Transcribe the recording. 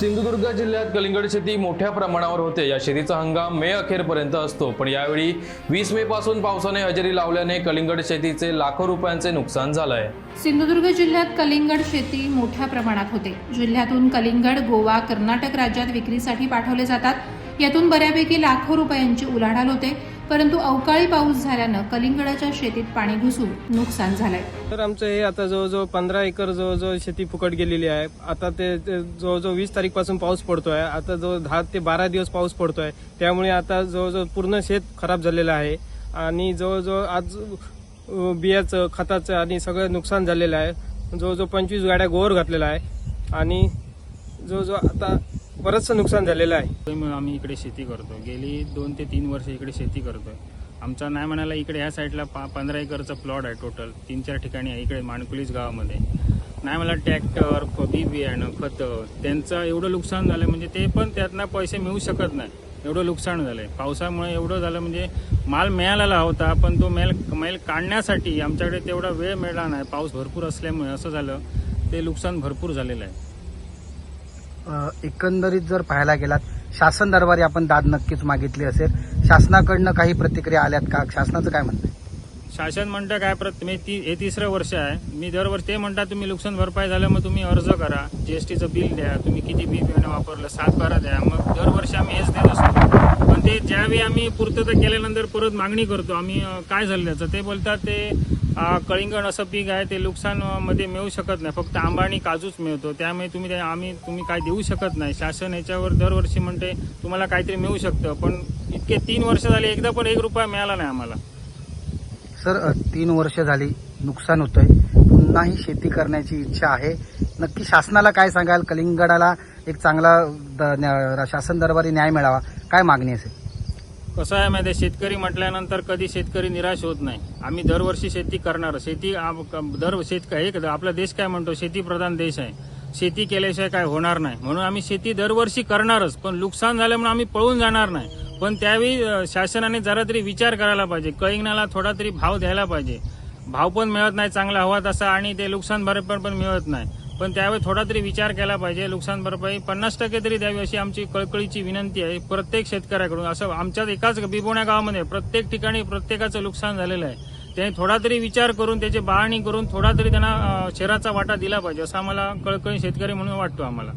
सिंधुदुर्ग जिल्ह्यात कलिंगड शेती मोठ्या प्रमाणावर होते. या शेतीचा हंगाम मे अखेरपर्यंत असतो. पण यावेळी वीस मे पासून पावसाने हजेरी लावल्याने कलिंगड शेतीचे लाखो रुपयांचे नुकसान झालं आहे सिंधुदुर्ग जिल्ह्यात कलिंगड शेती मोठ्या प्रमाणात होते. जिल्ह्यातून कलिंगड गोवा कर्नाटक राज्यात विक्रीसाठी पाठवले जातात. यातून बऱ्यापैकी लाखो रुपयांची उलाढाल होते. परंतु अवकाळी पाऊस झाल्यानं कलिंगडाच्या शेतीत पाणी घुसून नुकसान झालंय. तर आमचं हे आता जवळजवळ पंधरा एकर जवळजवळ शेती फुकट गेलेली आहे. आता ते ते जवळजवळ वीस तारीखपासून पाऊस पडतोय. आता जवळ दहा ते बारा दिवस पाऊस पडतोय. त्यामुळे आता जवळजवळ पूर्ण शेत खराब झालेलं आहे. आणि जवळजवळ आज बियाचं खताचं आणि सगळं नुकसान झालेलं आहे. जवळजवळ पंचवीस गाड्या गोवर घातलेला आहे. आणि जवळजवळ आता बरंचसं नुकसान झालेलं आहे. त्यामुळे आम्ही इकडे शेती करतो गेली दोन ते तीन वर्ष इकडे शेती करतोय. आमचा नाही म्हणाला इकडे ह्या साईडला पा पंधरा एकरचा प्लॉट आहे टोटल तीन चार ठिकाणी आहे इकडे माणकुलीस गावामध्ये. नाही मला ट्रॅक्टर बी बियाणं खतं त्यांचं एवढं नुकसान झालं म्हणजे ते पण त्यातनं पैसे मिळू शकत नाही. एवढं नुकसान झालंय. पावसामुळे एवढं झालं म्हणजे माल मिळालेला होता पण तो मेल मेल काढण्यासाठी आमच्याकडे तेवढा वेळ मिळाला नाही. पाऊस भरपूर असल्यामुळे असं झालं. ते नुकसान भरपूर झालेलं आहे. एकंदरीत जर पाहायला गेलात शासन दरबारी आपण दाद नक्कीच मागितली असेल. शासनाकडनं काही प्रतिक्रिया आल्यात का? शासनाचं काय म्हणणं शासन म्हणतं काय प्रत मी ती हे तिसरं वर्ष आहे. मी दरवर्षी ते म्हणतात तुम्ही नुकसान भरपाई झालं मग तुम्ही अर्ज करा. जीएसटीचं बिल द्या. तुम्ही किती बी बियाणं वापरलं सात बारा द्या. मग दरवर्षी आम्ही हेच देत त्यावेळी आम्ही पूर्तता केल्यानंतर परत मागणी करतो. आम्ही काय झालं त्याचं? ते बोलतात ते कळिंगण असं पीक आहे ते नुकसानमध्ये मिळू शकत नाही. फक्त आंबा आणि काजूच मिळतो. त्यामुळे तुम्ही ते आम्ही तुम्ही काय देऊ शकत नाही. शासन याच्यावर दरवर्षी म्हणते तुम्हाला काहीतरी मिळू शकतं. पण इतके तीन वर्ष झाले एकदा पण एक रुपया मिळाला नाही आम्हाला. सर तीन वर्ष झाली नुकसान होतंय. पुन्हाही शेती करण्याची इच्छा आहे. नक्की शासनाला काय सांगाल? कलिंगडाला एक चांगला द- न्या- शासन दरबारी न्याय मिळावा. काय मागणी असेल कसं आहे माहिती आहे, शेतकरी म्हटल्यानंतर कधी शेतकरी निराश होत नाही. आम्ही दरवर्षी शेती करणार. शेती दर शेत एक आपला देश काय म्हणतो? शेतीप्रधान देश आहे. शेती केल्याशिवाय काय होणार नाही. म्हणून आम्ही शेती दरवर्षी करणारच. पण नुकसान झालं म्हणून आम्ही पळून जाणार नाही. पण त्यावेळी शासनाने जरा तरी विचार करायला पाहिजे. कळिंगणाला थोडा तरी भाव द्यायला पाहिजे. भाव पण मिळत नाही चांगला हवा तसा आणि ते नुकसान भरपाई पण मिळत नाही. पण त्यावेळी थोडा तरी विचार केला पाहिजे नुकसान भरपाई. पन्नास टक्के तरी द्यावी अशी आमची कळकळीची विनंती आहे. प्रत्येक शेतकऱ्याकडून असं आमच्याच एकाच बिबोण्या गावामध्ये प्रत्येक ठिकाणी प्रत्येकाचं नुकसान झालेलं आहे. त्यांनी थोडा तरी विचार करून त्याची बाळणी करून थोडा तरी त्यांना शहराचा वाटा दिला पाहिजे असं आम्हाला कळकळी शेतकरी म्हणून वाटतो आम्हाला.